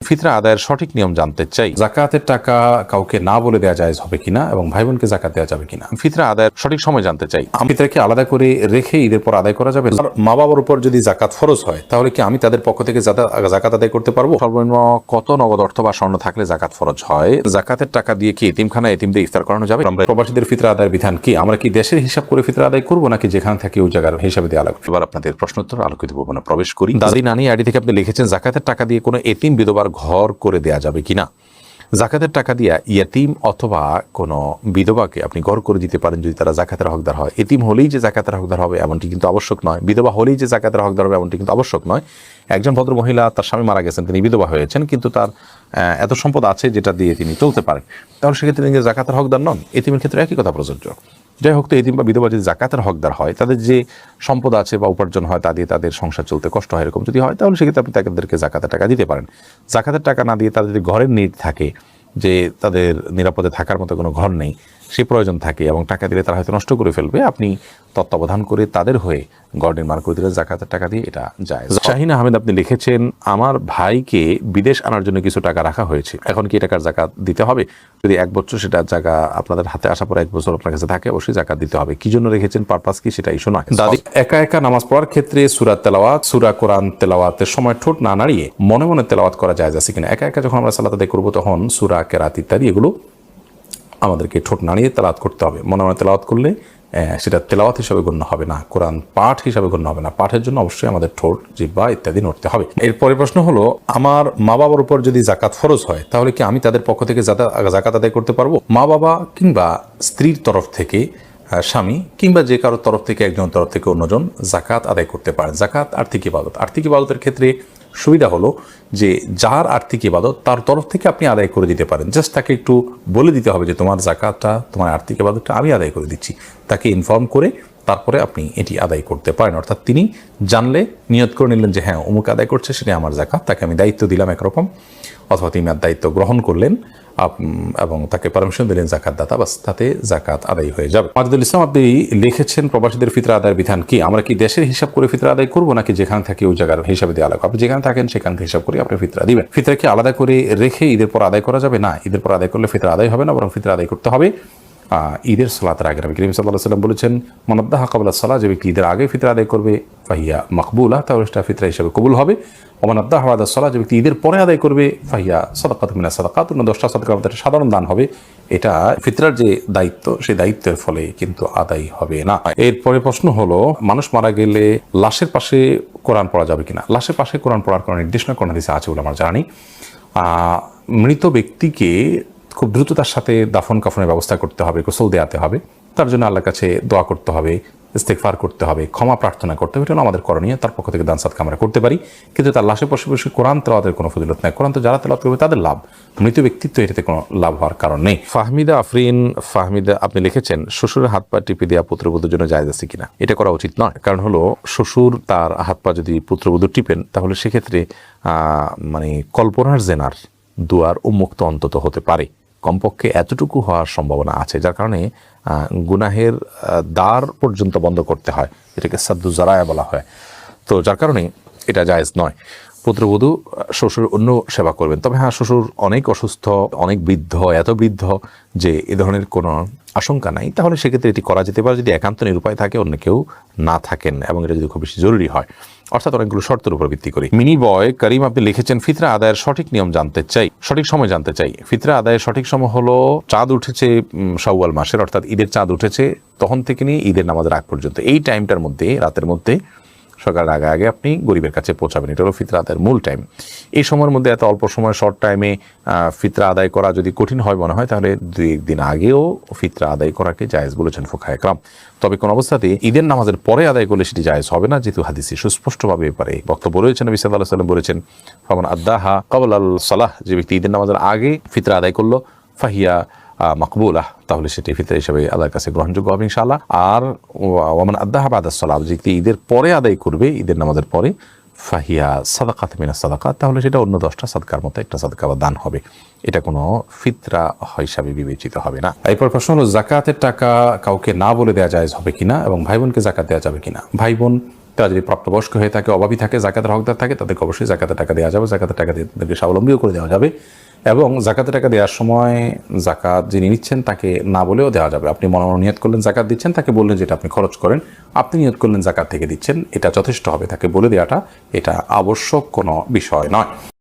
ফিতরা আদায়ের সঠিক নিয়ম জানতে চাই। জাকাতের টাকা কাউকে না বলে দেওয়া যায় হবে কিনা এবং ভাই বোনকে জাকাত দেওয়া যাবে কিনা? ফিতরা আদায়ের সঠিক সময় জানতে চাই। আমি ফিতরাকে আলাদা করে রেখে ঈদের পর আদায় করা যাবে? মা বাবার উপর যদি জাকাত ফরজ হয় তাহলে কি আমি তাদের পক্ষ থেকে জাকাত আদায় করতে পারব? সর্বনিম্ন কত নগদ অর্থ বা স্বর্ণ থাকলে জাকাত ফরজ হয়? জাকাতের টাকা দিয়ে কি এতিমখানা এতিমদের ইফতার করানো যাবে? আমরা প্রবাসীদের ফিতরা আদায়ের বিধান কি? আমরা কি দেশের হিসাব করে ফিতরা আদায় করব নাকি যেখানে থাকি ওই জায়গার হিসাবে দিয়ে আলাদা এবার আপনাদের প্রশ্নোত্তর আলোকিত ভবনে প্রবেশ করি। দাদি নানি আইডি থেকে আপনি লিখেছেন জাকাতের টাকা দিয়ে কোনো এতিম বিধবার ঘর করে দেয়া যাবে কিনা? জাকাতের টাকা দিয়া ইয়াতিম অথবা কোনো বিধবাকে আপনি ঘর করে দিতে পারেন যদি তারা জাকাতের হকদার হয়। এতিম হলেই যে জাকাতের হকদার হবে এমনটি কিন্তু আবশ্যক নয়। বিধবা হলেই যে জাকাতের হকদার হবে এমনটি কিন্তু আবশ্যক নয়। একজন ভদ্র মহিলা তার স্বামী মারা গেছেন, তিনি বিধবা হয়েছেন, কিন্তু তার এত সম্পদ আছে যেটা দিয়ে তিনি চলতে পারেন। তাহলে সেক্ষেত্রে তিনি জাকাতের হকদার নন। এতিমের ক্ষেত্রে একই কথা প্রযোজ্য। যাই হোক তো এই দিন বা বিধবা যদি জাকাতের হকদার হয়, তাদের যে সম্পদ আছে বা উপার্জন হয় তা দিয়ে তাদের সংসার চলতে কষ্ট হয় এরকম যদি হয়, তাহলে সেক্ষেত্রে আপনি তাদেরকে জাকাতের টাকা দিতে পারেন। জাকাতের টাকা না দিয়ে তাদের ঘরের নিট থাকে, যে তাদের নিরাপদে থাকার মতো কোনো ঘর নেই সে প্রয়োজন থাকে এবং টাকা দিলে তারা হয়তো নষ্ট করে ফেলবে। আপনি তত্ত্বাবধান করে তাদের হয়ে ঘর নির্মাণ করে দিলে জাকাতের টাকা দিয়ে এটা যায়। শাহিন আহমেদ আপনি লিখেছেন আমার ভাইকে বিদেশ আনার জন্য কিছু টাকা রাখা হয়েছে। এখন কি টাকার জাকাত দিতে হবে? যদি এক বছর সেটা জায়গা আপনাদের হাতে আসার পর এক বছর আপনার কাছে থাকে অবশ্যই জাকাত দিতে হবে। কি জন্য রেখেছেন? পারপাস কি সেটা ইস্যু নয়। দাদি একা একা নামাজ পড়ার ক্ষেত্রে সুরা তেলাওয়াত সুরা কোরআন তেলাওয়াতের সময় ঠোঁট না নাড়িয়ে মনে মনে তেলাওয়াত করা যায় আছে কিনা? একা একা যখন আমরা সালাত আদায় করব তখন সুরা কেরাত ইত্যাদি এগুলো আমাদেরকে ঠোঁট নাড়িয়ে তেলাওয়াত করতে হবে। মনে মনে তেলাওয়াত করলে সেটা তেলাওয়াত হিসাবে গণ্য হবে না, কোরআন পাঠ হিসাবে গণ্য হবে না। পাঠের জন্য অবশ্যই আমাদের ঠোঁট জিব্বা ইত্যাদি নড়তে হবে। এরপরে প্রশ্ন হলো, আমার মা বাবার উপর যদি জাকাত ফরজ হয়, তাহলে কি আমি তাদের পক্ষ থেকে জাকাত আদায় করতে পারব? মা বাবা কিংবা স্ত্রীর তরফ থেকে স্বামী কিংবা যে কারোর তরফ থেকে একজন তরফ থেকে অন্যজন জাকাত আদায় করতে পারে। জাকাত আর্থিক ইবাদত। আর্থিক ইবাদতের ক্ষেত্রে সুবিধা হলো যে যার আর্থিক ইবাদত তার তরফ থেকে আপনি আদায় করে দিতে পারেন। জাস্ট তাকে একটু বলে দিতে হবে যে তোমার জাকাতটা, তোমার আর্থিক ইবাদতটা আমি আদায় করে দিচ্ছি। তাকে ইনফর্ম করে তারপরে আপনি এটি আদায় করতে পারেন। অর্থাৎ তিনি জানলে, নিয়ত করে নিলেন যে হ্যাঁ অমুক আদায় করছে, সেটা আমার জাকাত তাকে আমি দায়িত্ব দিলাম একরকম অথবা তিনি আর দায়িত্ব গ্রহণ করলেন এবং তাকে পারমিশন দিলেন জাকাত দাতা, বাস তাতে জাকাত আদায় হয়ে যাবে। মাজদুল ইসলাম, আপনি লিখেছেন প্রবাসীদের ফিতরা আদায়ের বিধান কি? আমরা কি দেশের হিসাব করে ফিতরা আদায় করব, নাকি যেখানে থাকি ওই জায়গার হিসাবে দেওয়া লাগবে? আপনি যেখানে থাকেন, সেখান থেকে হিসাব করে আপনি ফিতরা দিবেন। ফিতরা কি আলাদা করে রেখে ঈদের পর আদায় করা যাবে? না, ঈদের পর আদায় করলে ফিতরা আদায় হবে না, বরং ফিতরা আদায় করতে হবে। ঈদের সালাতের আগে নবী করিম সাল্লাহ সাল্লাম বলেছেন মনাদ্দাহ কাবলা সালাহ যে ব্যক্তি ঈদের আগে ফিতরা আদায় করবে, ফাহিয়া মকবুলা, তাহলে সেটা ফিতরা হিসাবে কবুল হবে। ওমানাদ্দাহ আদা সালাহ যে ব্যক্তি ঈদের পরে আদায় করবে, ফাহিয়া সদাকাত মিনা সদাকাত, অন্য দশটা সদকা আমাদের সাধারণ দান হবে। এটা ফিতরার যে দায়িত্ব, সেই দায়িত্বের ফলে কিন্তু আদায় হবে না। এরপরে প্রশ্ন হলো, মানুষ মারা গেলে লাশের পাশে কোরআন পড়া যাবে কিনা? লাশের পাশে কোরআন পড়ার কোনো নির্দেশনা, কোনো দিছে আছে বলে আমার জানি মৃত ব্যক্তিকে খুব দ্রুততার সাথে দাফন কাফনের ব্যবস্থা করতে হবে, গোসল দেওয়াতে হবে। তার জন্য আল্লাহর কাছে দোয়া করতে হবে ইস্তেকফার করতে হবে, ক্ষমা প্রার্থনা করতে হবে। এটা আমাদের করণীয়। তার পক্ষ থেকে দান সাদকা আমরা করতে পারি। কিন্তু তার লাশে বসে বসে কোরআন তেলাওয়াতের কোনো ফজিলত নাই। কোরআন তো যারা তেলাওয়াত করবে তাদের লাভ। মৃত ব্যক্তিত্ব এটাতে কোনো লাভ হওয়ার কারণ নেই। ফাহমিদা আফরিন, ফাহমিদা, আপনি লিখেছেন, শ্বশুরের হাত পা টিপে দেওয়া পুত্রবধূর জন্য জায়জ আছে কিনা? এটা করা উচিত নয়। কারণ হলো, শ্বশুর তার হাত পা যদি পুত্রবধূ টিপেন, তাহলে সেক্ষেত্রে মানে কল্পনার জেনার দুয়ার উন্মুক্ত অন্তত হতে পারে। কমপক্ষে এতটুকু হওয়ার সম্ভাবনা আছে, যার কারণে গুনাহের দ্বার পর্যন্ত বন্ধ করতে হয়, এটাকে সাদ্দু জারায়া বলা হয়। তো যার কারণে এটা জায়েজ নয়। পুত্রবধূ, শ্বশুর অন্য সেবা করবেন। তবে হ্যাঁ শ্বশুর অনেক অসুস্থ, অনেক বৃদ্ধ, এত বৃদ্ধ যে এ ধরনের কোনো আশঙ্কা নাই। তাহলে সেক্ষেত্রে এটি করা যেতে পারে যদি একান্ত নিরুপায় থাকে, অন্য কেউ না থাকেন এবং এটা যদি খুব বেশি জরুরি হয়। অর্থাৎ অনেকগুলো শর্তের উপর ভিত্তি করে মিনি বয় করিম আপনি লিখেছেন ফিতরা আদায়ের সঠিক নিয়ম জানতে চাই সঠিক সময় জানতে চাই। ফিতরা আদায়ের সঠিক সময় হলো চাঁদ উঠেছে উম, মাসের অর্থাৎ ঈদের চাঁদ উঠেছে তখন থেকে নিয়ে ঈদের নামাজের আগ পর্যন্ত। এই টাইমটার মধ্যে রাতের মধ্যে সকালের আগে আগে আপনি গরিবের কাছে পৌঁছাবেন। এটা হলো ফিতরা আদায়ের মূল টাইম এই সময়ের মধ্যে এত অল্প সময় শর্ট টাইমে ফিতরা আদায় করা যদি কঠিন হয় মনে হয়, তাহলে দুই একদিন আগেও ফিতরা আদায় করাকে জায়েজ বলেছেন ফোখা একরাম। তবে কোন অবস্থাতে ঈদের নামাজের পরে আদায় করলে সেটি জায়েজ হবে না, যেহেতু হাদিসে সুস্পষ্টভাবে এপারে বক্তব্য রয়েছেন নবী সাল্লাহ সাল্লাম বলেছেন, ফামান আদাহা কাবুল আল সালাহ যে ব্যক্তি ঈদের নামাজের আগে ফিতরা আদায় করল, ফাহিয়া মাকবুলাহ, তাহলে সেটি ফিতরা হিসেবে আল্লাহর কাছে গ্রহণযোগ্য হবে ইনশাআল্লাহ। আর ওমান আদাহা বাদ সালাহ যে ঈদের পরে আদায় করবে, ঈদের নামাজের পরে, ফাহিয়া সাদাকাত মিনা সাদাকাত, তাহলে সেটা অন্য দশটা সাদকার মতো একটা সাদকা বা দান হবে। এটা কোনো ফিতরা হিসাবে বিবেচিত হবে না। এরপর প্রশ্ন হলো জাকাতের টাকা কাউকে না বলে দেওয়া যায় হবে কিনা এবং ভাই বোনকে জাকাত দেওয়া যাবে কিনা? ভাই বোন তারা যদি প্রাপ্তবয়স্ক হয়ে থাকে অভাবী থাকে জাকাতের হকদার থাকে, তাদেরকে অবশ্যই জাকাতের টাকা দেওয়া যাবে। জাকাতের টাকা দিয়ে তাদেরকে স্বাবলম্বীও করে দেওয়া যাবে। এবং জাকাতের টাকা দেওয়ার সময় জাকাত যিনি নিচ্ছেন তাকে না বলেও দেওয়া যাবে। আপনি মনে মনে নিয়ত করলেন, জাকাত দিচ্ছেন, তাকে বললেন যেটা আপনি খরচ করেন, আপনি নিয়ত করলেন, জাকাত থেকে দিচ্ছেন, এটা যথেষ্ট হবে। তাকে বলে দেওয়াটা এটা আবশ্যক কোনো বিষয় নয়।